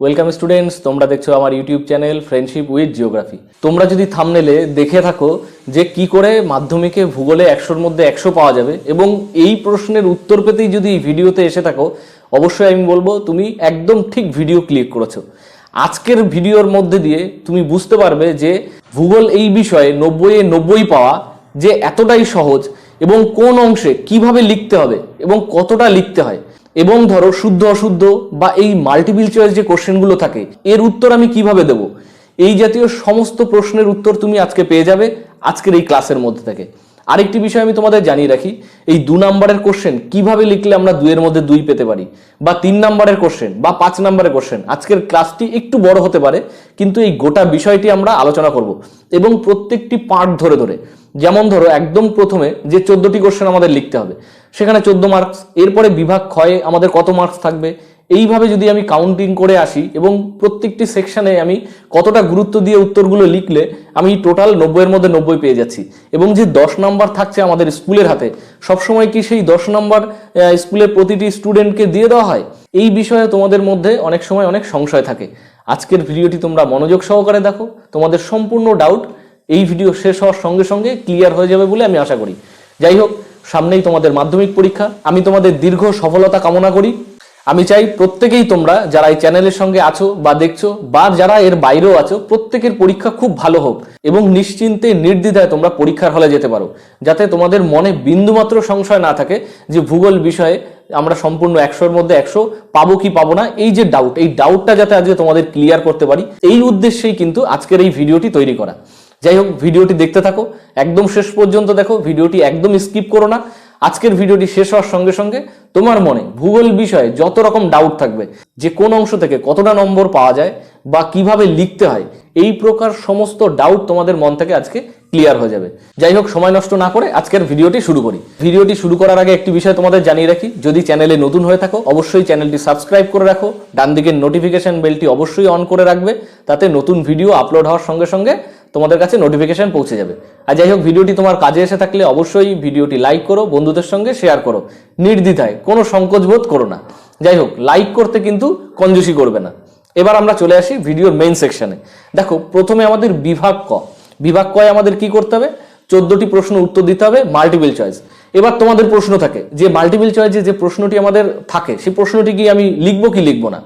Welcome students তোমরা দেখছ আমার YouTube channel friendship with geography তোমরা যদি থামনেলে দেখে থাকো যে কি করে মাধ্যমিকে ভূগোলে একশোর মধ্যে একশো পাওয়া যাবে, এবং এই প্রশ্নের উত্তর পেতেই যদি ভিডিওতে এসে থাকো, অবশ্যই আমি বলব তুমি একদম ঠিক ভিডিও ক্লিক করেছ। আজকের ভিডিওর মধ্যে দিয়ে তুমি বুঝতে পারবে যে ভূগোল এই বিষয়ে নব্বইয়ে নব্বই পাওয়া যে এতটাই সহজ, এবং কোন অংশে কীভাবে লিখতে হবে, এবং কতটা লিখতে হয়। এবং ধরো শুদ্ধ অশুদ্ধ বা এই মাল্টিপিল চয়েস যে কোশ্চেনগুলো থাকে, এর উত্তর আমি কীভাবে দেব? এই জাতীয় সমস্ত প্রশ্নের উত্তর তুমি আজকে পেয়ে যাবে আজকের এই ক্লাসের মধ্যে থেকে। আরেকটি বিষয় আমি তোমাদের জানিয়ে রাখি, এই দু নম্বরের কোশ্চেন কীভাবে লিখলে আমরা দুইয়ের মধ্যে দুই পেতে পারি? বা তিন নম্বরের কোশ্চেন বা পাঁচ নম্বরের কোশ্চেন আজকের ক্লাসটি একটু বড় হতে পারে, কিন্তু এই গোটা বিষয়টি আমরা আলোচনা করব। এবং প্রত্যেকটি পার্ট ধরে ধরে, যেমন ধরো একদম প্রথমে যে চোদ্দটি কোশ্চেন আমাদের লিখতে হবে, সেখানে চোদ্দ মার্কস এরপরে বিভাগ ক্ষয়ে আমাদের কত মার্কস থাকবে এইভাবে যদি আমি কাউন্টিং করে আসি এবং প্রত্যেকটি সেকশানে আমি কতটা গুরুত্ব দিয়ে উত্তরগুলো লিখলে আমি টোটাল নব্বইয়ের মধ্যে নব্বই পেয়ে যাচ্ছি। এবং যে দশ নাম্বার থাকছে আমাদের স্কুলের হাতে, সবসময় কি সেই দশ নাম্বার স্কুলের প্রতিটি স্টুডেন্টকে দিয়ে দেওয়া হয়? এই বিষয়ে তোমাদের মধ্যে অনেক সময় অনেক সংশয় থাকে। আজকের ভিডিওটি তোমরা মনোযোগ সহকারে দেখো। তোমাদের সম্পূর্ণ ডাউট এই ভিডিও শেষ হওয়ার সঙ্গে সঙ্গে ক্লিয়ার হয়ে যাবে বলে আমি আশা করি। যাই হোক, সামনেই তোমাদের মাধ্যমিক পরীক্ষা। আমি তোমাদের দীর্ঘ সফলতা কামনা করি। আমি চাই প্রত্যেকেই তোমরা যারা এই চ্যানেলের সঙ্গে আছো বা দেখছ বা যারা এর বাইরেও আছো, প্রত্যেকের পরীক্ষা খুব ভালো হোক এবং নিশ্চিন্তে, নির্দ্বিধায় তোমরা পরীক্ষার হলে যেতে পারো। যাতে তোমাদের মনে বিন্দুমাত্র সংশয় না থাকে যে ভূগোল বিষয়ে আমরা সম্পূর্ণ একশোর মধ্যে একশো পাবো কি পাবো না, এই যে ডাউট এই ডাউটটা যাতে আজকে তোমাদের ক্লিয়ার করতে পারি, এই উদ্দেশ্যেই কিন্তু আজকের এই ভিডিওটি তৈরি করা। যাই হোক, ভিডিওটি দেখতে থাকো। একদম শেষ পর্যন্ত দেখো, ভিডিওটি একদম স্কিপ করো না। আজকের ভিডিওটি শেষ হওয়ার সঙ্গে সঙ্গে তোমার মনে ভূগোল বিষয়ে যত রকম ডাউট থাকবে, যে কোন অংশ থেকে কতটা নম্বর পাওয়া যায় বা কীভাবে লিখতে হয়, এই প্রকার সমস্ত ডাউট তোমাদের মন থেকে আজকে ক্লিয়ার হয়ে যাবে। যাই হোক, সময় নষ্ট না করে আজকের ভিডিওটি শুরু করি। ভিডিওটি শুরু করার আগে একটি বিষয় তোমাদের জানিয়ে রাখি, যদি চ্যানেলে নতুন হয়ে থাকো, অবশ্যই চ্যানেলটি সাবস্ক্রাইব করে রাখো, ডান দিকের নোটিফিকেশন বেলটি অবশ্যই অন করে রাখবে, তাতে নতুন ভিডিও আপলোড হওয়ার সঙ্গে সঙ্গে তোমাদের কাছে নোটিফিকেশন পৌঁছে যাবে। আর যাই হোক, ভিডিওটি তোমার কাজে এসে থাকলে অবশ্যই ভিডিওটি লাইক করো, বন্ধুদের সঙ্গে শেয়ার করো। নির্দ্বিধায়, কোনো সংকোচ বোধ করো না। যাই হোক লাইক করতে কিন্তু কঞ্জুসি করবে না। এবার আমরা চলে আসি ভিডিওর মেইন সেকশনে দেখো, প্রথমে আমাদের বিভাগ ক। বিভাগ কয় আমাদের কি করতে হবে? চোদ্দটি প্রশ্ন উত্তর দিতে হবে মাল্টিপল চয়েস এবার তোমাদের প্রশ্ন থাকে, যে মাল্টিপল চয়েসে যে প্রশ্নটি আমাদের থাকে, সেই প্রশ্নটি কি আমি লিখব কি লিখব না?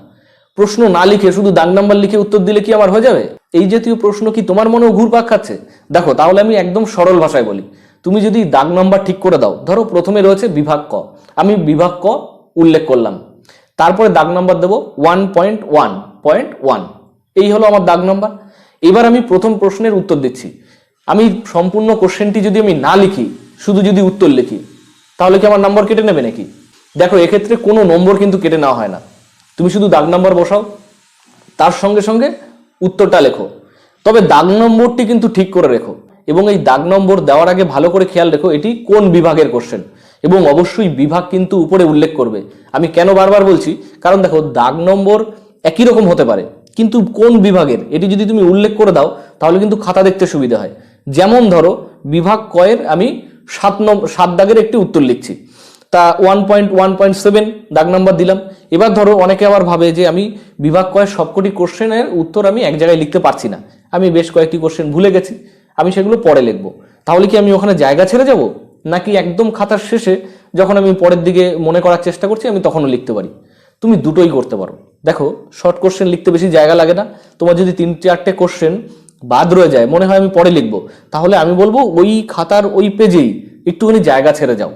প্রশ্ন না লিখে, শুধু দাগ নাম্বার লিখে উত্তর দিলে কি আমার হয়ে যাবে? এই জাতীয় প্রশ্ন কি তোমার মনেও ঘুরপাক খাচ্ছে? দেখো, তাহলে আমি একদম সরল ভাষায় বলি। তুমি যদি দাগ নাম্বার ঠিক করে দাও, ধরো প্রথমে রয়েছে বিভাগ ক। আমি বিভাগ ক উল্লেখ করলাম। তারপরে দাগ নাম্বার দেবো one point one point one এই হলো আমার দাগ নাম্বার। এবার আমি প্রথম প্রশ্নের উত্তর দিচ্ছি। আমি সম্পূর্ণ কোশ্চেনটি যদি আমি না লিখি, শুধু যদি উত্তর লিখি, তাহলে কি আমার নাম্বার কেটে নেবে নাকি? দেখো, এক্ষেত্রে কোনো নম্বর কিন্তু কেটে নেওয়া হয় না। তুমি শুধু দাগ নাম্বার বসাও। তার সঙ্গে সঙ্গে উত্তরটা লেখো। তবে দাগ নম্বরটি কিন্তু ঠিক করে রেখো এবং এই দাগ নম্বর দেওয়ার আগে ভালো করে খেয়াল রেখো, এটি কোন বিভাগের কোশ্চেন এবং অবশ্যই বিভাগ কিন্তু উপরে উল্লেখ করবে। আমি কেন বারবার বলছি? কারণ দেখো, দাগ নম্বর একই রকম হতে পারে, কিন্তু কোন বিভাগের? এটি যদি তুমি উল্লেখ করে দাও, তাহলে কিন্তু খাতা দেখতে সুবিধা হয়। যেমন ধরো, বিভাগ কয়ের আমি সাত নম্বর সাত দাগের একটি উত্তর লিখছি। তা one point one point seven দাগ নাম্বার দিলাম। এবার ধরো অনেকে আবার ভাবে যে আমি বিভাগ কয়েক সবকটি কোশ্চেনের উত্তর আমি এক জায়গায় লিখতে পারছি না। আমি বেশ কয়েকটি কোশ্চেন ভুলে গেছি। আমি সেগুলো পরে লিখব। তাহলে কি আমি ওখানে জায়গা ছেড়ে যাব? নাকি একদম খাতার শেষে যখন আমি পরের দিকে মনে করার চেষ্টা করছি, আমি তখনও লিখতে পারি? তুমি দুটোই করতে পারো। দেখো শর্ট কোশ্চেন লিখতে বেশি জায়গা লাগে না। তোমার যদি তিন চারটে কোশ্চেন বাদ রয়ে যায়, মনে হয় আমি পরে লিখব। তাহলে আমি বলব ওই খাতার ওই পেজেই একটুখানি জায়গা ছেড়ে যাও।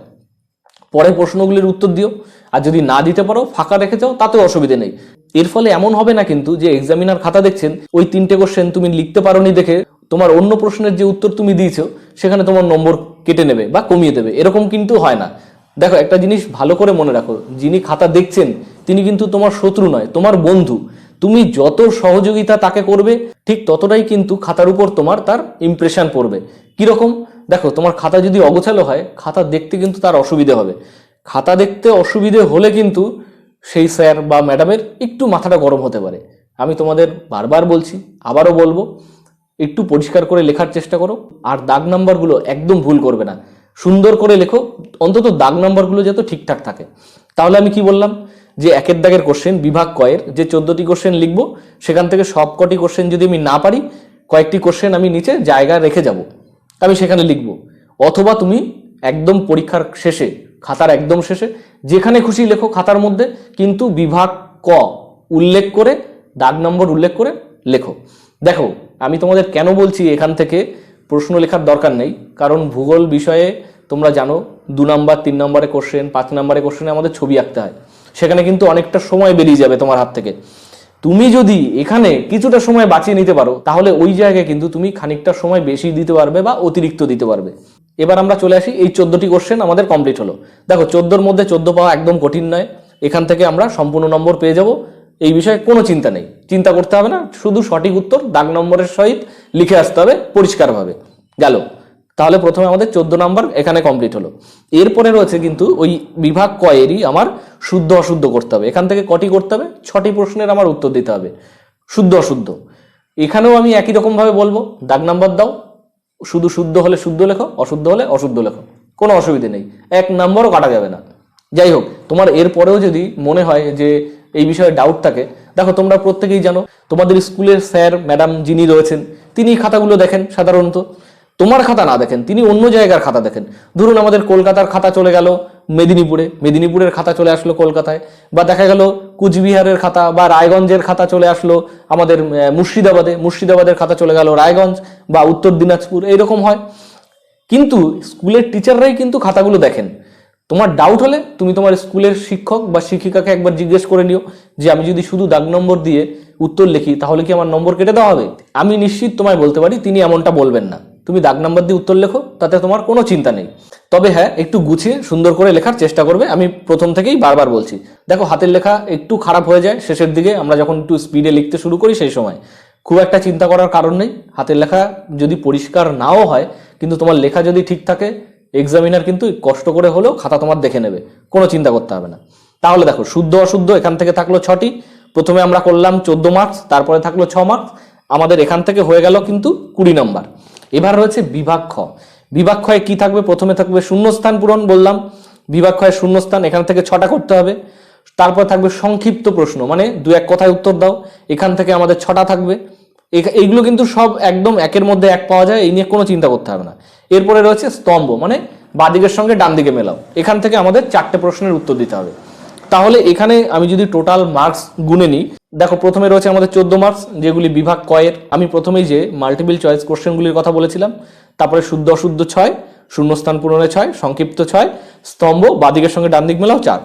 পরে প্রশ্নগুলির উত্তর দিও। আর যদি না দিতে পারো, ফাঁকা রেখে যাও, তাতেও অসুবিধে নেই। এর ফলে এমন হবে না কিন্তু যে এক্সামিনার খাতা দেখছেন, ওই তিনটে কোশ্চেন তুমি লিখতে পারোনি দেখে তোমার অন্য প্রশ্নের যে উত্তর তুমি দিয়েছ, সেখানে তোমার নম্বর কেটে নেবে বা কমিয়ে দেবে। এরকম কিন্তু হয় না। দেখো, একটা জিনিস ভালো করে মনে রাখো। যিনি খাতা দেখছেন, তিনি কিন্তু তোমার শত্রু নয়, তোমার বন্ধু। তুমি যত সহযোগিতা তাকে করবে, ঠিক ততটাই কিন্তু খাতার উপর তোমার তার ইমপ্রেশন পড়বে। কীরকম? দেখো, তোমার খাতা যদি অগোছালো হয়, খাতা দেখতে কিন্তু তার অসুবিধে হবে। খাতা দেখতে অসুবিধে হলে কিন্তু সেই স্যার বা ম্যাডামের একটু মাথাটা গরম হতে পারে। আমি তোমাদের বারবার বলছি, আবারও বলব, একটু পরিষ্কার করে লেখার চেষ্টা করো, আর দাগ নাম্বারগুলো একদম ভুল করবে না। সুন্দর করে লেখো, অন্তত দাগ নাম্বারগুলো যাতে ঠিকঠাক থাকে। তাহলে আমি কি বললাম? যে একের দাগের কোশ্চেন বিভাগ কয়ের, যে চোদ্দটি কোশ্চেন লিখব, সেখান থেকে সব কটি কোশ্চেন যদি আমি না পারি, কয়েকটি কোশ্চেন আমি নিচে জায়গা রেখে যাব। আমি সেখানে লিখব। অথবা তুমি একদম পরীক্ষার শেষে, খাতার একদম শেষে, যেখানে খুশি লেখো খাতার মধ্যে, কিন্তু বিভাগ ক উল্লেখ করে, দাগ নম্বর উল্লেখ করে লেখো। দেখো, আমি তোমাদের কেন বলছি এখান থেকে প্রশ্ন লেখার দরকার নেই, কারণ ভূগোল বিষয়ে তোমরা জানো, দু নাম্বার, তিন নম্বরে কোশ্চেন পাঁচ নম্বরে কোশ্চেনে আমাদের ছবি আঁকতে হয়। সেখানে কিন্তু অনেকটা সময় বেরিয়ে যাবে তোমার হাত থেকে। তুমি যদি এখানে কিছুটা সময় বাঁচিয়ে নিতে পারো, তাহলে ওই জায়গায় কিন্তু তুমি খানিকটা সময় বেশি দিতে পারবে বা অতিরিক্ত দিতে পারবে। এবার আমরা চলে আসি, এই চোদ্দটি কোশ্চেন আমাদের কমপ্লিট হলো। দেখো, চোদ্দোর মধ্যে চোদ্দ পাওয়া একদম কঠিন নয়। এখান থেকে আমরা সম্পূর্ণ নম্বর পেয়ে যাব। এই বিষয়ে কোনো চিন্তা নেই। চিন্তা করতে হবে না, শুধু সঠিক উত্তর, দাগ নম্বরের সহিত লিখে আসতে হবে পরিষ্কারভাবে। গেল। তাহলে প্রথমে আমাদের চোদ্দ নম্বর এখানে কমপ্লিট হলো। এরপরে রয়েছে কিন্তু ওই বিভাগ কয়েরই আমার শুদ্ধ অশুদ্ধ করতে হবে। এখান থেকে কটি করতে হবে? ছটি প্রশ্নের আমার উত্তর দিতে হবে। শুদ্ধ অশুদ্ধ। এখানেও আমি একই রকমভাবে বলব। দাগ নাম্বার দাও। শুধু শুদ্ধ হলে শুদ্ধ লেখো, অশুদ্ধ হলে অশুদ্ধ লেখো। কোনো অসুবিধে নেই। এক নম্বরও কাটা যাবে না। যাই হোক, তোমার এরপরেও যদি মনে হয় যে এই বিষয়ে ডাউট থাকে, দেখো তোমরা প্রত্যেকেই জানো, তোমাদের স্কুলের স্যার ম্যাডাম যিনি রয়েছেন, তিনি খাতাগুলো দেখেন সাধারণত। তোমার খাতা না দেখেন, তিনি অন্য জায়গার খাতা দেখেন। ধরুন আমাদের কলকাতার খাতা চলে গেল মেদিনীপুরে, মেদিনীপুরের খাতা চলে আসলো কলকাতায়, বা দেখা গেল কুচবিহারের খাতা বা রায়গঞ্জের খাতা চলে আসলো আমাদের মুর্শিদাবাদে, মুর্শিদাবাদের খাতা চলে গেল রায়গঞ্জ বা উত্তর দিনাজপুর, এইরকম হয়। কিন্তু স্কুলের টিচাররাই কিন্তু খাতাগুলো দেখেন। তোমার ডাউট হলে তুমি তোমার স্কুলের শিক্ষক বা শিক্ষিকাকে একবার জিজ্ঞেস করে নিও যে আমি যদি শুধু দাগ নম্বর দিয়ে উত্তর লিখি, তাহলে কি আমার নম্বর কেটে দেওয়া হবে? আমি নিশ্চিত তোমায় বলতে পারি, তিনি এমনটা বলবেন না। তুমি দাগ নম্বর দিয়ে উত্তর লেখো, তাতে তোমার কোনো চিন্তা নেই। তবে হ্যাঁ একটু গুছিয়ে সুন্দর করে লেখার চেষ্টা করবে। আমি প্রথম থেকেই বারবার বলছি, দেখো হাতের লেখা একটু খারাপ হয়ে যায়, শেষের দিকে আমরা যখন একটু স্পিডে লিখতে শুরু করি সেই সময়। খুব একটা চিন্তা করার কারণ নেই। হাতের লেখা যদি পরিষ্কার নাও হয়, কিন্তু তোমার লেখা যদি ঠিক থাকে এক্সামিনার কিন্তু কষ্ট করে হলেও খাতা তোমার দেখে নেবে, কোনো চিন্তা করতে হবে না। তাহলে দেখো, শুদ্ধ অশুদ্ধ এখান থেকে থাকল ছটি। প্রথমে আমরা করলাম চোদ্দ মার্কস তারপরে থাকল ছ মার্কস আমাদের এখান থেকে হয়ে গেল কিন্তু কুড়ি নম্বর এবার রয়েছে বিভাক্ষ। বিভাগ কি থাকবে? প্রথমে থাকবে শূন্যস্থান পূরণ বললাম। বিভাগ ক্ষয়ের শূন্যস্থান, এখান থেকে ছটা করতে হবে। তারপর থাকবে সংক্ষিপ্ত প্রশ্ন মানে দু এক কথায় উত্তর দাও। এখান থেকে আমাদের ছটা থাকবে। এইগুলো কিন্তু সব একদম একের মধ্যে এক পাওয়া যায়, এই নিয়ে কোনো চিন্তা করতে হবে না। এরপরে রয়েছে স্তম্ভ মানে বাদিকের সঙ্গে ডান দিকে মেলাও। এখান থেকে আমাদের চারটে প্রশ্নের উত্তর দিতে হবে। তাহলে এখানে আমি যদি টোটাল মার্কস গুনে নিই, দেখো প্রথমে রয়েছে আমাদের চোদ্দ মার্কস যেগুলি বিভাগ কয়ের। আমি প্রথমেই যে মাল্টিপল চয়েস কোশ্চেনগুলির কথা বলেছিলাম, তারপরে শুদ্ধ অশুদ্ধ ছয়, শূন্যস্থান পূরণে ছয়, সংক্ষিপ্ত ছয়, স্তম্ভ, বাদিকের সঙ্গে ডান দিক মেলাও চার।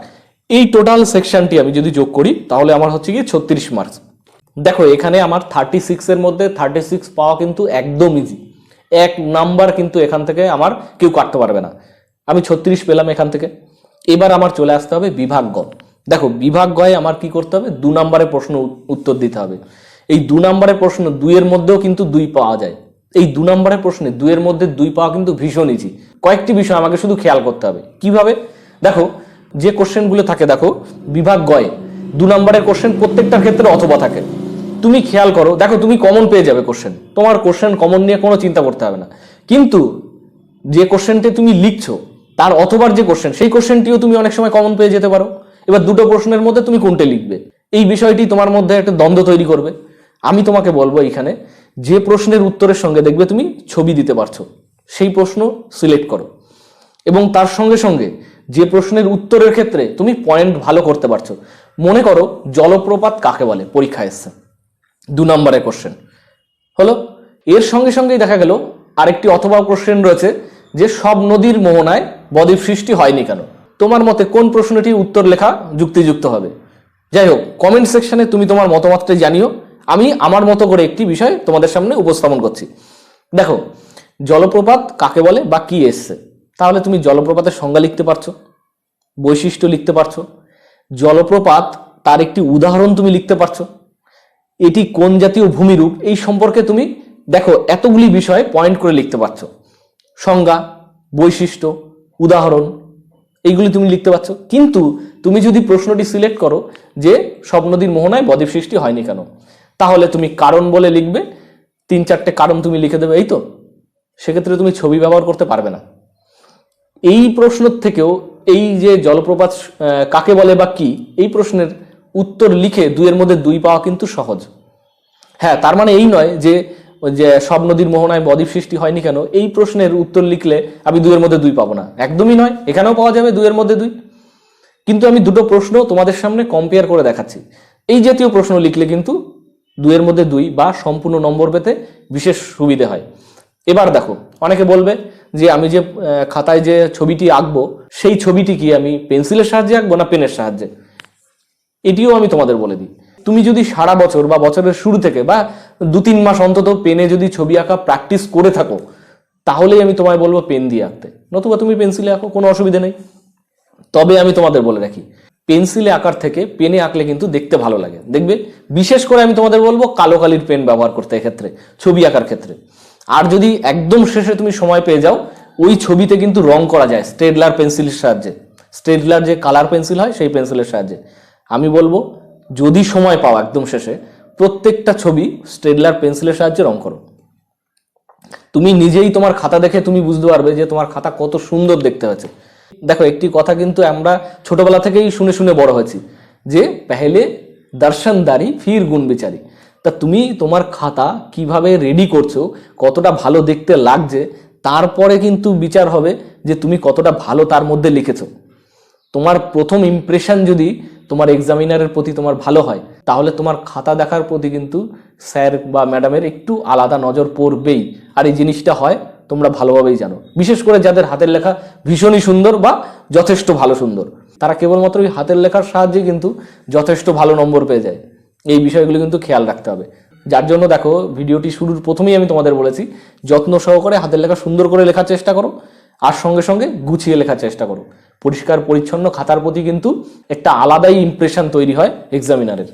এই টোটাল সেকশনটি আমি যদি যোগ করি, তাহলে আমার হচ্ছে গিয়ে ছত্রিশ মার্কস দেখো, এখানে আমার থার্টি সিক্সের মধ্যে থার্টি সিক্স পাওয়া কিন্তু একদম ইজি এক নাম্বার কিন্তু এখান থেকে আমার কেউ কাটতে পারবে না। আমি ছত্রিশ পেলাম এখান থেকে। এবার আমার চলে আসতে হবে বিভাগ গ। দেখো, বিভাগ গয়ে আমার কি করতে হবে? দু নম্বরের প্রশ্ন উত্তর দিতে হবে। এই দু নম্বরের প্রশ্ন দুইয়ের মধ্যেও কিন্তু দুই পাওয়া যায়। এই দু নম্বরের প্রশ্নে দুইয়ের মধ্যে দুই পাওয়া কিন্তু ভীষণ ইজি কয়েকটি বিষয় আমাকে শুধু খেয়াল করতে হবে। কীভাবে? দেখো, যে কোশ্চেনগুলো থাকে, দেখো, বিভাগ গয়ে দু নম্বরের কোশ্চেন প্রত্যেকটার ক্ষেত্রে অথবা থাকে। তুমি খেয়াল করো, দেখো, তুমি কমন পেয়ে যাবে কোশ্চেন তোমার কোশ্চেন কমন নিয়ে কোনো চিন্তা করতে হবে না। কিন্তু যে কোশ্চেনটি তুমি লিখছো তার অথবার যে কোশ্চেন সেই কোশ্চেনটিও তুমি অনেক সময় কমন পেয়ে যেতে পারো। এবার দুটো প্রশ্নের মধ্যে তুমি কোনটা লিখবে? এই বিষয়টি তোমার মধ্যে একটা দ্বন্দ্ব তৈরি করবে। আমি তোমাকে বলব এখানে, যে প্রশ্নের উত্তরের সঙ্গে দেখবে তুমি ছবি দিতে পারছ। সেই প্রশ্ন সিলেক্ট করো। এবং তার সঙ্গে সঙ্গে যে প্রশ্নের উত্তরের ক্ষেত্রে তুমি পয়েন্ট ভালো করতে পারছ, মনে করো জলপ্রপাত কাকে বলে? পরীক্ষা এসছে। দু নম্বরের কোশ্চেন হলো, এর সঙ্গে সঙ্গেই দেখা গেল আরেকটি অথবা কোশ্চেন রয়েছে, যে সব নদীর মোহনায় বদ্বীপ সৃষ্টি হয়নি কেন? তোমার মতে কোন প্রশ্নটির উত্তর লেখা যুক্তিযুক্ত হবে? যাই হোক কমেন্ট সেকশনে তুমি তোমার মতামতটা জানিও। আমি আমার মতো করে একটি বিষয় তোমাদের সামনে উপস্থাপন করছি। দেখো, জলপ্রপাত কাকে বলে বা কি এসছে? তাহলে তুমি জলপ্রপাতের সংজ্ঞা লিখতে পারছ, বৈশিষ্ট্য লিখতে পারছ। জলপ্রপাত তার একটি উদাহরণ তুমি লিখতে পারছ। এটি কোন জাতীয় ভূমিরূপ? এই সম্পর্কে তুমি দেখো, এতগুলি বিষয় পয়েন্ট করে লিখতে পারছ। সংজ্ঞা, বৈশিষ্ট্য উদাহরণ, এইগুলি তুমি লিখতে পারছ। কিন্তু তুমি যদি প্রশ্নটি সিলেক্ট করো যে সব নদীর মোহনায় বদ্বীপ সৃষ্টি হয়নি কেন, তাহলে তুমি কারণ বলে লিখবে, তিন চারটে কারণ তুমি লিখে দেবে, এই তো? সেক্ষেত্রে তুমি ছবি ব্যবহার করতে পারবে না। এই প্রশ্ন থেকেও এই যে জলপ্রপাত কাকে বলে বা কি, এই প্রশ্নের উত্তর লিখে দুইয়ের মধ্যে দুই পাওয়া কিন্তু সহজ। হ্যাঁ তার মানে এই নয় যে ওই যে সব নদীর মোহনায় বদ্বীপ সৃষ্টি হয়নি কেন? এই প্রশ্নের উত্তর লিখলে আমি দুইয়ের মধ্যে দুই পাবো না। একদমই নয়, এখানেও পাওয়া যাবে দুইয়ের মধ্যে দুই। কিন্তু আমি দুটো প্রশ্ন তোমাদের সামনে কম্পেয়ার করে দেখাচ্ছি। এই জাতীয় প্রশ্ন লিখলে কিন্তু দুইয়ের মধ্যে দুই বা সম্পূর্ণ নম্বর পেতে বিশেষ সুবিধে হয়। এবার দেখো, অনেকে বলবে যে আমি যে খাতায় যে ছবিটি আঁকবো, সেই ছবিটি কি আমি পেন্সিলের সাহায্যে আঁকবো না পেনের সাহায্যে? এটিও আমি তোমাদের বলে দিই। তুমি যদি সারা বছর বা বছরের শুরু থেকে বা দু তিন মাস অন্তত পেনে যদি ছবি আঁকা প্র্যাকটিস করে থাকো, তাহলেই আমি তোমায় বলব পেন দিয়ে আঁকতে। নতুবা তুমি পেন্সিলে আঁকো, কোনো অসুবিধা নেই। তবে আমি তোমাদের বলে রাখি পেন্সিলে আঁকার থেকে পেনে আঁকলে কিন্তু দেখতে ভালো লাগে। দেখবে, বিশেষ করে আমি তোমাদের বলব কালো কালির পেন ব্যবহার করতে এক্ষেত্রে, ছবি আঁকার ক্ষেত্রে। আর যদি একদম শেষে তুমি সময় পেয়ে যাও, ওই ছবিতে কিন্তু রং করা যায় স্টেডলার পেন্সিলের সাহায্যে। স্টেডলার যে কালার পেন্সিল হয়, সেই পেন্সিলের সাহায্যে। আমি বলব যদি সময় পাও একদম শেষে, প্রত্যেকটা ছবি স্টেডলার পেন্সিলের সাহায্যে রং করো। তুমি নিজেই তোমার খাতা দেখে তুমি বুঝতে পারবে যে তোমার খাতা কত সুন্দর দেখতে হয়েছে। দেখো, একটি কথা কিন্তু আমরা ছোটবেলা থেকেই শুনে শুনে বড় হয়েছি যে, পেহেলে দর্শনদারি ফির গুণ বিচারি। তা তুমি তোমার খাতা কীভাবে রেডি করছ, কতটা ভালো দেখতে লাগছে, তারপরে কিন্তু বিচার হবে যে তুমি কতটা ভালো তার মধ্যে লিখেছো। তোমার প্রথম ইমপ্রেশন যদি তোমার এক্সামিনারের প্রতি তোমার ভালো হয়, তাহলে তোমার খাতা দেখার প্রতি কিন্তু স্যার বা ম্যাডামের একটু আলাদা নজর পড়বেই। আর এই জিনিসটা হয়, তোমরা ভালোভাবেই জানো। বিশেষ করে যাদের হাতের লেখা ভীষণই সুন্দর বা যথেষ্ট ভালো সুন্দর। তারা কেবলমাত্র ওই হাতের লেখার সাহায্যে কিন্তু যথেষ্ট ভালো নম্বর পেয়ে যায়। এই বিষয়গুলো কিন্তু খেয়াল রাখতে হবে। যার জন্য দেখো ভিডিওটি শুরুর প্রথমেই আমি তোমাদের বলেছি, যত্ন সহকারে হাতের লেখা সুন্দর করে লেখার চেষ্টা করো। আর সঙ্গে সঙ্গে গুছিয়ে লেখার চেষ্টা করো পরিষ্কার, পরিচ্ছন্ন খাতার প্রতি কিন্তু একটা আলাদাই ইমপ্রেশন তৈরি হয় এক্সামিনারের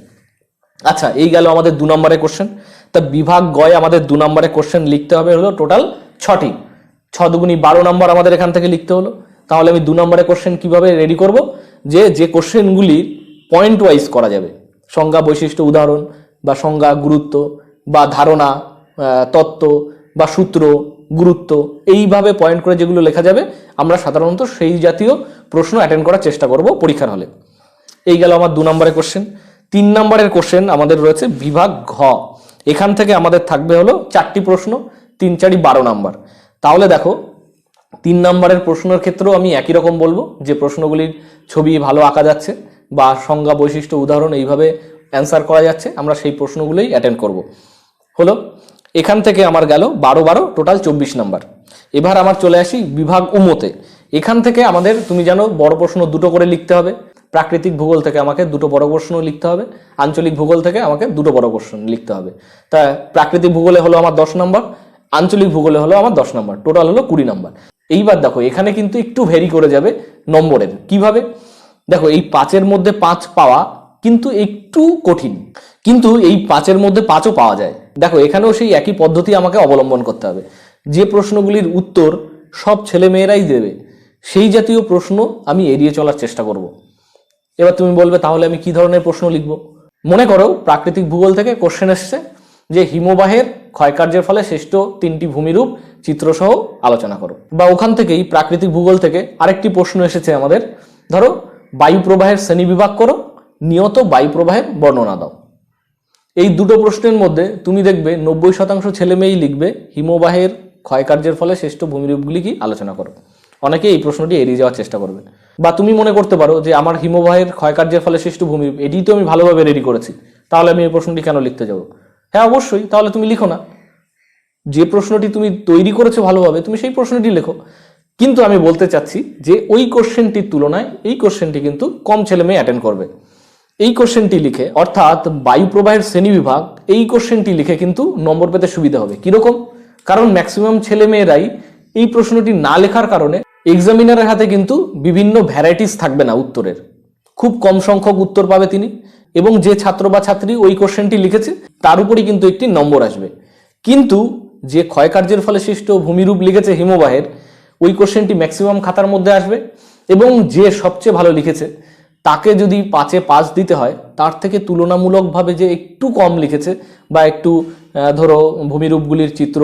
আচ্ছা এই গেল আমাদের দু নম্বরের কোশ্চেন তা বিভাগ গয় আমাদের দু নম্বরের কোশ্চেন লিখতে হবে হলো টোটাল ছটি। ছ দুগুনি বারো নম্বর আমাদের এখান থেকে লিখতে হলো। তাহলে আমি দু নম্বরের কোশ্চেন কীভাবে রেডি করব? যে যে কোশ্চেনগুলি পয়েন্ট ওয়াইজ করা যাবে। সংজ্ঞা, বৈশিষ্ট্য, উদাহরণ বা সংজ্ঞা, গুরুত্ব বা ধারণা তত্ত্ব বা সূত্র গুরুত্ব এইভাবে পয়েন্ট করে যেগুলো লেখা যাবে, আমরা সাধারণত সেই জাতীয় প্রশ্ন অ্যাটেন্ড করার চেষ্টা করব পরীক্ষার হলে। এই গেল আমার দু নম্বরের কোশ্চেন তিন নম্বরের কোশ্চেন আমাদের রয়েছে বিভাগ ঘ। এখান থেকে আমাদের থাকবে হলো চারটি প্রশ্ন, তিন চারি বারো নাম্বার। তাহলে দেখো, তিন নম্বরের প্রশ্নের ক্ষেত্রেও আমি একই রকম বলব, যে প্রশ্নগুলির ছবি ভালো আঁকা যাচ্ছে বা সংজ্ঞা বৈশিষ্ট্য উদাহরণ এইভাবে অ্যান্সার করা যাচ্ছে, আমরা সেই প্রশ্নগুলোই অ্যাটেন্ড করব। হলো এখান থেকে আমার গেল বারো বারো টোটাল চব্বিশ নাম্বার এবার আমার চলে আসি বিভাগ উমতে। এখান থেকে আমাদের, তুমি জানো, বড় প্রশ্ন দুটো করে লিখতে হবে। প্রাকৃতিক ভূগোল থেকে আমাকে দুটো বড় প্রশ্ন লিখতে হবে। আঞ্চলিক ভূগোল থেকে আমাকে দুটো বড় প্রশ্ন লিখতে হবে। তা প্রাকৃতিক ভূগোলে হলো আমার দশ নম্বর আঞ্চলিক ভূগোলে হলো আমার দশ নম্বর টোটাল হলো কুড়ি নম্বর এইবার দেখো, এখানে কিন্তু একটু ভেরি করে যাবে নম্বরের। কীভাবে? দেখো, এই পাঁচের মধ্যে পাঁচ পাওয়া কিন্তু একটু কঠিন। কিন্তু এই পাঁচের মধ্যে পাঁচও পাওয়া যায়। দেখো, এখানেও সেই একই পদ্ধতি আমাকে অবলম্বন করতে হবে। যে প্রশ্নগুলির উত্তর সব ছেলে মেয়েরাই দেবে, সেই জাতীয় প্রশ্ন আমি এড়িয়ে চলার চেষ্টা করব। এবার তুমি বলবে, তাহলে আমি কি ধরনের প্রশ্ন লিখব? মনে করো, প্রাকৃতিক ভূগোল থেকে কোশ্চেন এসছে যে হিমবাহের ক্ষয়কার্যের ফলে সৃষ্ট তিনটি ভূমিরূপ চিত্রসহ আলোচনা করো। বা ওখান থেকেই প্রাকৃতিক ভূগোল থেকে আরেকটি প্রশ্ন এসেছে আমাদের। ধরো বায়ু প্রবাহের শ্রেণি বিভাগ করো নিয়ত বায়ু প্রবাহের বর্ণনা দাও। এই দুটো প্রশ্নের মধ্যে তুমি দেখবে নব্বই শতাংশ ছেলে মেয়েই লিখবে, হিমবাহের ক্ষয়কার্যের ফলে শ্রেষ্ঠ ভূমিরূপগুলি কি? আলোচনা করো। অনেকে এই প্রশ্নটি এড়িয়ে যাওয়ার চেষ্টা করবে। বা তুমি মনে করতে পারো যে আমার হিমবাহের ক্ষয়কার্যের ফলে সৃষ্ট ভূমিরূপ এটি তো আমি ভালোভাবে রেডি করেছি। তাহলে আমি এই প্রশ্নটি কেন লিখতে যাব? হ্যাঁ অবশ্যই, তাহলে তুমি লিখো না। যে প্রশ্নটি তুমি তৈরি করেছ ভালোভাবে, তুমি সেই প্রশ্নটি লেখো। কিন্তু আমি বলতে চাচ্ছি যে ওই কোশ্চেনটির তুলনায়, এই কোশ্চেনটি কিন্তু কম ছেলে মেয়ে অ্যাটেন্ড করবে। এই কোশ্চেনটি লিখে, অর্থাৎ বায়ু প্রবাহের শ্রেণি বিভাগ, এই কোশ্চেনটি লিখে কিন্তু নম্বর পেতে সুবিধা হবে। কীরকম? কারণ ম্যাক্সিমাম ছেলে মেয়েরাই এই প্রশ্নটি না লেখার কারণে এক্সামিনারের হাতে কিন্তু বিভিন্ন ভ্যারাইটিস থাকবে না উত্তরের। খুব কম সংখ্যক উত্তর পাবে তিনি এবং যে ছাত্র বা ছাত্রী ওই কোশ্চেনটি লিখেছে, তার উপরই কিন্তু একটি নম্বর আসবে। কিন্তু যে ক্ষয়কার্যের ফলে সৃষ্ট ভূমিরূপ লিখেছে হিমবাহের, ওই কোশ্চেনটি ম্যাক্সিমাম খাতার মধ্যে আসবে এবং যে সবচেয়ে ভালো লিখেছে তাকে যদি পাঁচে পাঁচ দিতে হয়, তার থেকে তুলনামূলকভাবে যে একটু কম লিখেছে বা একটু ধরো ভূমিরূপগুলির চিত্র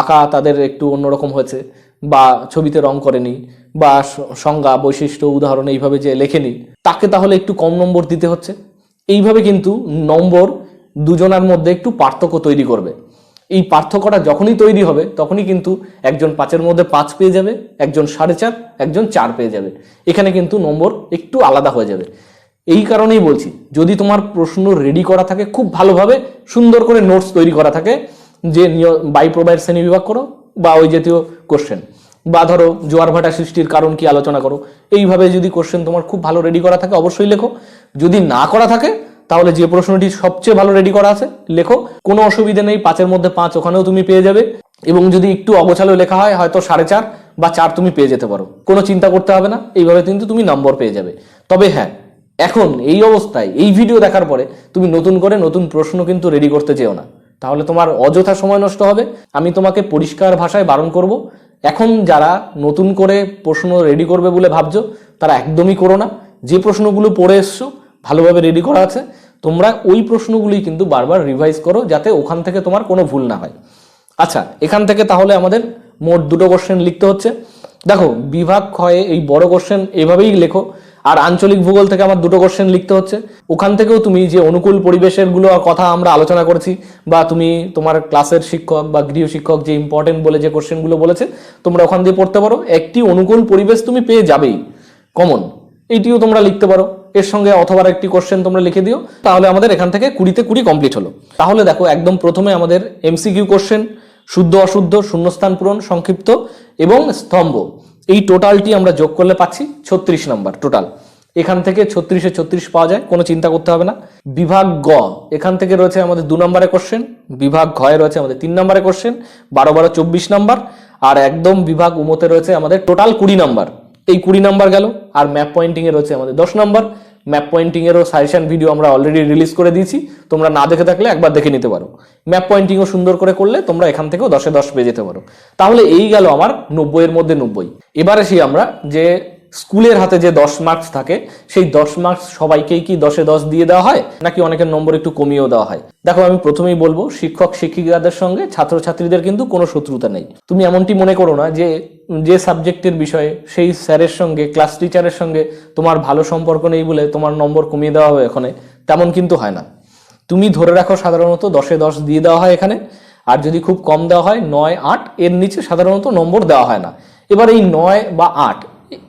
আঁকা তাদের একটু অন্যরকম হয়েছে বা ছবিতে রং করেনি বা সংজ্ঞা, বৈশিষ্ট্য, উদাহরণ এইভাবে যে লেখেনি, তাকে তাহলে একটু কম নম্বর দিতে হচ্ছে? এইভাবে কিন্তু নম্বর দুজনার মধ্যে একটু পার্থক্য তৈরি করবে। এই পার্থক্যটা যখনই তৈরি হবে, তখনই কিন্তু একজন পাঁচের মধ্যে পাঁচ পেয়ে যাবে, একজন সাড়ে চার, একজন চার পেয়ে যাবে। এখানে কিন্তু নম্বর একটু আলাদা হয়ে যাবে। এই কারণেই বলছি, যদি তোমার প্রশ্ন রেডি করা থাকে খুব ভালোভাবে, সুন্দর করে নোটস তৈরি করা থাকে, যে বায়ু প্রবাহের শ্রেণি বিভাগ করো বা ওই জাতীয় কোশ্চেন বা ধরো জোয়ার ভাটা সৃষ্টির কারণ কি আলোচনা করো। এইভাবে যদি কোশ্চেন তোমার খুব ভালো রেডি করা থাকে, অবশ্যই লেখো। যদি না করা থাকে তাহলে যে প্রশ্নটি সবচেয়ে ভালো রেডি করা আছে, লেখো। কোনো অসুবিধে নেই, পাঁচের মধ্যে পাঁচ ওখানেও তুমি পেয়ে যাবে। এবং যদি একটু অগোছালো লেখা হয়, হয়তো সাড়ে চার বা চার তুমি পেয়ে যেতে পারো। কোনো চিন্তা করতে হবে না, এইভাবে কিন্তু তুমি নম্বর পেয়ে যাবে। তবে হ্যাঁ এখন এই অবস্থায়, এই ভিডিও দেখার পরে তুমি নতুন করে নতুন প্রশ্ন কিন্তু রেডি করতে চেও না। তাহলে তোমার অযথা সময় নষ্ট হবে। আমি তোমাকে পরিষ্কার ভাষায় বারণ করব, এখন যারা নতুন করে প্রশ্ন রেডি করবে বলে ভাবছ, তারা একদমই করো না। যে প্রশ্নগুলো পড়ে এসছো ভালোভাবে রেডি করা আছে। তোমরা ওই প্রশ্নগুলি কিন্তু বারবার রিভাইজ করো যাতে ওখান থেকে তোমার কোনো ভুল না হয়। আচ্ছা এখান থেকে তাহলে আমাদের মোট দুটো কোশ্চেন লিখতে হচ্ছে। দেখো, বিভাগ ক্ষয়ে এই বড় কোশ্চেন এভাবেই লেখো। আর আঞ্চলিক ভূগোল থেকে আমার দুটো কোশ্চেন লিখতে হচ্ছে। ওখান থেকেও তুমি যে অনুকূল পরিবেশেরগুলো কথা আমরা আলোচনা করেছি বা তুমি তোমার ক্লাসের শিক্ষক বা গৃহ শিক্ষক যে ইম্পর্টেন্ট বলে যে কোশ্চেনগুলো বলেছে, তোমরা ওখান দিয়ে পড়তে পারো। একটি অনুকূল পরিবেশ তুমি পেয়ে যাবেই। কমন এইটিও তোমরা লিখতে পারো। এর সঙ্গে অথবা একটি কোশ্চেন তোমরা লিখে দিও। তাহলে আমাদের এখান থেকে কুড়িতে কুড়ি কমপ্লিট হলো। তাহলে দেখো, একদম প্রথমে আমাদের এমসিকিউ কোশ্চেন শুদ্ধ অশুদ্ধ, শূন্যস্থান পূরণ, সংক্ষিপ্ত এবং স্তম্ভ। এই টোটালটি আমরা যোগ করলে পাচ্ছি ছত্রিশ নাম্বার টোটাল এখান থেকে ছত্রিশে ছত্রিশ পাওয়া যায়, কোনো চিন্তা করতে হবে না। বিভাগ গ, এখান থেকে রয়েছে আমাদের দু নম্বরে কোশ্চেন বিভাগ ঘয়ে রয়েছে আমাদের তিন নম্বরে কোশ্চেন বারো বারো চব্বিশ নাম্বার, আর একদম বিভাগ উমতে রয়েছে আমাদের টোটাল কুড়ি নাম্বার। এই কুড়ি নাম্বার গেল, আর ম্যাপ পয়েন্টিং এ রয়েছে আমাদের দশ নাম্বার। ম্যাপ পয়েন্টিং এরও সাজেশন ভিডিও আমরা অলরেডি রিলিজ করে দিয়েছি, তোমরা না দেখে থাকলে একবার দেখে নিতে পারো। ম্যাপ পয়েন্টিংও সুন্দর করে করলে তোমরা এখান থেকেও দশে দশ পেয়ে যেতে পারো। তাহলে এই গেল আমার নব্বইয়ের মধ্যে নব্বই। এবার আসি আমরা যে স্কুলের হাতে যে দশ মার্কস থাকে, সেই দশ মার্কস সবাইকেই কি দশে দশ দিয়ে দেওয়া হয়, নাকি অনেকের নম্বর একটু কমিয়েও দেওয়া হয়? দেখো, আমি প্রথমেই বলব শিক্ষক শিক্ষিকাদের সঙ্গে ছাত্রছাত্রীদের কিন্তু কোনো শত্রুতা নেই। তুমি এমনটি মনে করো না যে যে সাবজেক্টের বিষয়ে সেই স্যারের সঙ্গে, ক্লাস টিচারের সঙ্গে তোমার ভালো সম্পর্ক নেই বলে তোমার নম্বর কমিয়ে দেওয়া হবে এখানে তেমন কিন্তু হয় না। তুমি ধরে রাখো সাধারণত দশে দশ দিয়ে দেওয়া হয় এখানে, আর যদি খুব কম দেওয়া হয় নয়, আট, এর নিচে সাধারণত নম্বর দেওয়া হয় না। এবার এই নয় বা আট,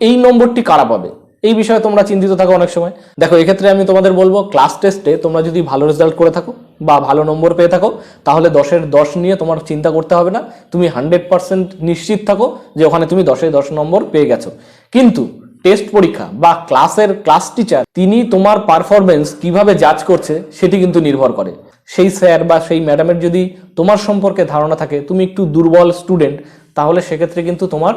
এই নম্বরটি কারা পাবে? এই বিষয়ে তোমরা চিন্তিত থাকো অনেক সময়। দেখো, এক্ষেত্রে আমি তোমাদের বলব ক্লাস টেস্টে তোমরা যদি ভালো রেজাল্ট করে থাকো বা ভালো নম্বর পেয়ে থাকো, তাহলে দশের দশ নিয়ে তোমার চিন্তা করতে হবে না। তুমি হান্ড্রেড পার্সেন্ট নিশ্চিত থাকো যে ওখানে তুমি দশে দশ নম্বর পেয়ে গেছো। কিন্তু টেস্ট পরীক্ষা বা ক্লাসের ক্লাস টিচার তিনি তোমার পারফরমেন্স কীভাবে জাজ করছে, সেটি কিন্তু নির্ভর করে। সেই স্যার বা সেই ম্যাডামের যদি তোমার সম্পর্কে ধারণা থাকে, তুমি একটু দুর্বল স্টুডেন্ট তাহলে সেক্ষেত্রে কিন্তু তোমার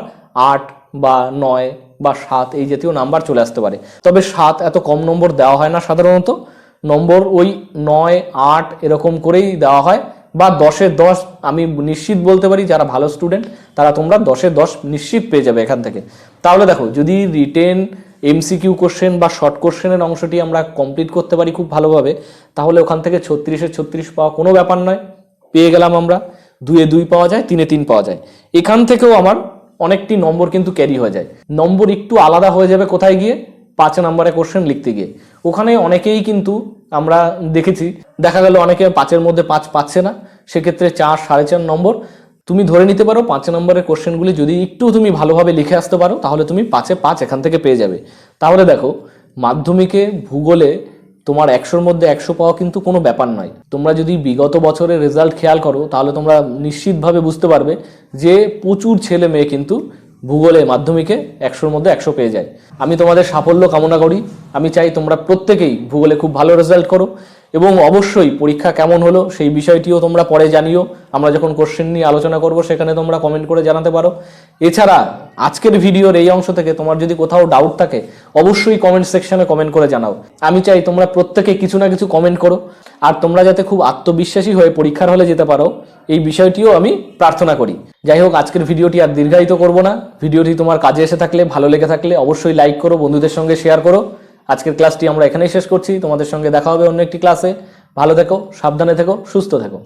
আট বা নয় বা সাত, এই জাতীয় নাম্বার চলে আসতে পারে। তবে সাত এত কম নম্বর দেওয়া হয় না সাধারণত। নম্বর ওই নয়, আট এরকম করেই দেওয়া হয় বা দশে দশ, আমি নিশ্চিত বলতে পারি যারা ভালো স্টুডেন্ট তারা তোমরা দশে দশ নিশ্চিত পেয়ে যাবে এখান থেকে। তাহলে দেখো, যদি রিটেন এমসিকিউ কোশ্চেন বা শর্ট কোশ্চেনের অংশটি আমরা কমপ্লিট করতে পারি খুব ভালোভাবে, তাহলে ওখান থেকে ছত্রিশে ছত্রিশ পাওয়া কোনো ব্যাপার নয়। পেয়ে গেলাম আমরা। দুয়ে দুই পাওয়া যায়, তিনে তিন পাওয়া যায়। এখান থেকেও আমার অনেকটি নম্বর কিন্তু ক্যারি হয়ে যায়। নম্বর একটু আলাদা হয়ে যাবে কোথায় গিয়ে? পাঁচ নম্বরে কোশ্চেন লিখতে গিয়ে। ওখানে অনেকেই কিন্তু আমরা দেখেছি, দেখা গেল অনেকে পাঁচের মধ্যে পাঁচ পাচ্ছে না। সেক্ষেত্রে চার, সাড়ে চার নম্বর। তুমি ধরে নিতে পারো, পাঁচ নম্বরের কোশ্চেনগুলি যদি একটু তুমি ভালোভাবে লিখে আসতে পারো, তাহলে তুমি পাঁচে পাঁচ এখান থেকে পেয়ে যাবে। তাহলে দেখো, মাধ্যমিকে, ভূগোলে তোমার একশোর মধ্যে একশো পাওয়া কিন্তু কোনো ব্যাপার নয়। তোমরা যদি বিগত বছরের রেজাল্ট খেয়াল করো, তাহলে তোমরা নিশ্চিতভাবে বুঝতে পারবে যে প্রচুর ছেলে মেয়ে কিন্তু ভূগোলে মাধ্যমিকে একশোর মধ্যে একশো পেয়ে যায়। আমি তোমাদের সাফল্য কামনা করি। আমি চাই তোমরা প্রত্যেকেই ভূগোলে খুব ভালো রেজাল্ট করো এবং অবশ্যই পরীক্ষা কেমন হলো সেই বিষয়টিও তোমরা পরে জানিও। আমরা যখন কোশ্চেন নিয়ে আলোচনা করব সেখানে তোমরা কমেন্ট করে জানাতে পারো। এছাড়া আজকের ভিডিওর এই অংশ থেকে তোমার যদি কোথাও ডাউট থাকে, অবশ্যই কমেন্ট সেকশনে কমেন্ট করে জানাও। আমি চাই তোমরা প্রত্যেকে কিছু না কিছু কমেন্ট করো আর তোমরা যাতে খুব আত্মবিশ্বাসী হয়ে পরীক্ষার হলে যেতে পারো, এই বিষয়টিও আমি প্রার্থনা করি। যাই হোক, আজকের ভিডিওটি আর দীর্ঘায়িত করব না। ভিডিওটি তোমার কাজে এসে থাকলে, ভালো লেগে থাকলে অবশ্যই লাইক করো, বন্ধুদের সঙ্গে শেয়ার করো। আজকের ক্লাসটি আমরা এখানেই শেষ করছি। তোমাদের সঙ্গে দেখা হবে অন্য একটি ক্লাসে। ভালো থেকো, সাবধানে থেকো, সুস্থ থেকো।